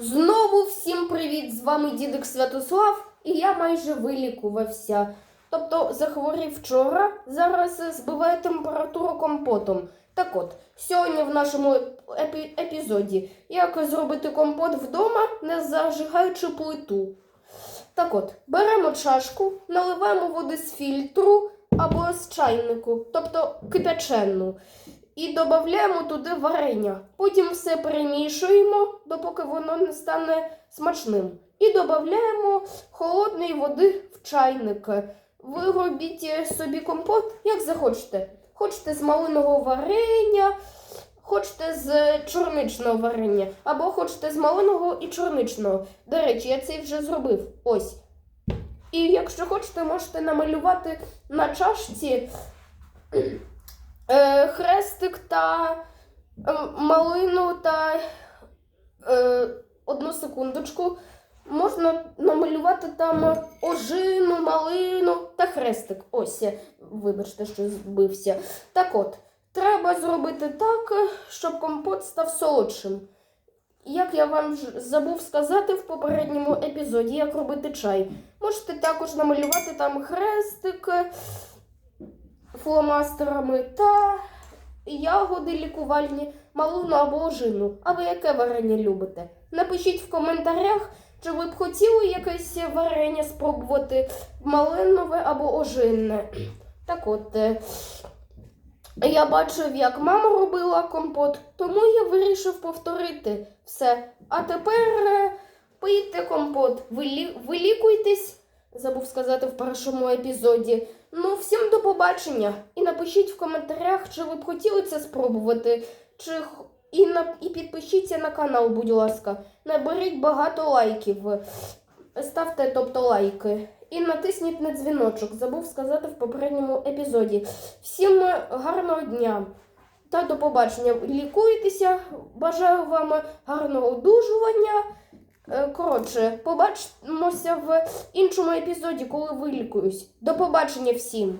Знову всім привіт! З вами дідик Святослав, і я майже вилікувався. Тобто захворів вчора, зараз збиває температуру компотом. Так от, сьогодні в нашому епі- епізоді як зробити компот вдома, не зажигаючи плиту. Так от, беремо чашку, наливаємо води з фільтру або з чайнику, тобто кипячену, і додаємо туди варення. Потім все перемішуємо, допоки воно не стане смачним. І додаємо холодної води в чайник. Ви робіть собі компот, як захочете. Хочете з малинового варення, хочете з чорничного варення, або хочете з малинового і чорничного. До речі, я це вже зробив. Ось. І якщо хочете, можете намалювати на чашці та е, малину та е, одну секундочку. Можна намалювати там ожину, малину та хрестик. Ось, вибачте, що збився. Так от, треба зробити так, щоб компот став солодшим. Як я вам забув сказати в попередньому епізоді, як робити чай. Можете також намалювати там хрестик фломастерами та ягоди лікувальні, малину або ожину, або яке варення любите. Напишіть в коментарях, чи ви б хотіли якесь варення спробувати малинове або ожинне. Так от, е, я бачив, як мама робила компот, тому я вирішив повторити все. А тепер е, пийте компот, вилі... вилікуйтесь, забув сказати в першому епізоді. Ну, всім до побачення. І напишіть в коментарях, чи ви б хотіли це спробувати, чи і, на... і підпишіться на канал, будь ласка. Наберіть багато лайків. Ставте, тобто лайки. І натисніть на дзвіночок. Забув сказати в попередньому епізоді. Всім гарного дня та до побачення. Лікуйтеся. Бажаю вам гарного одужування. Е, Коротше, побачимося в іншому епізоді, коли вилікуюсь. До побачення всім!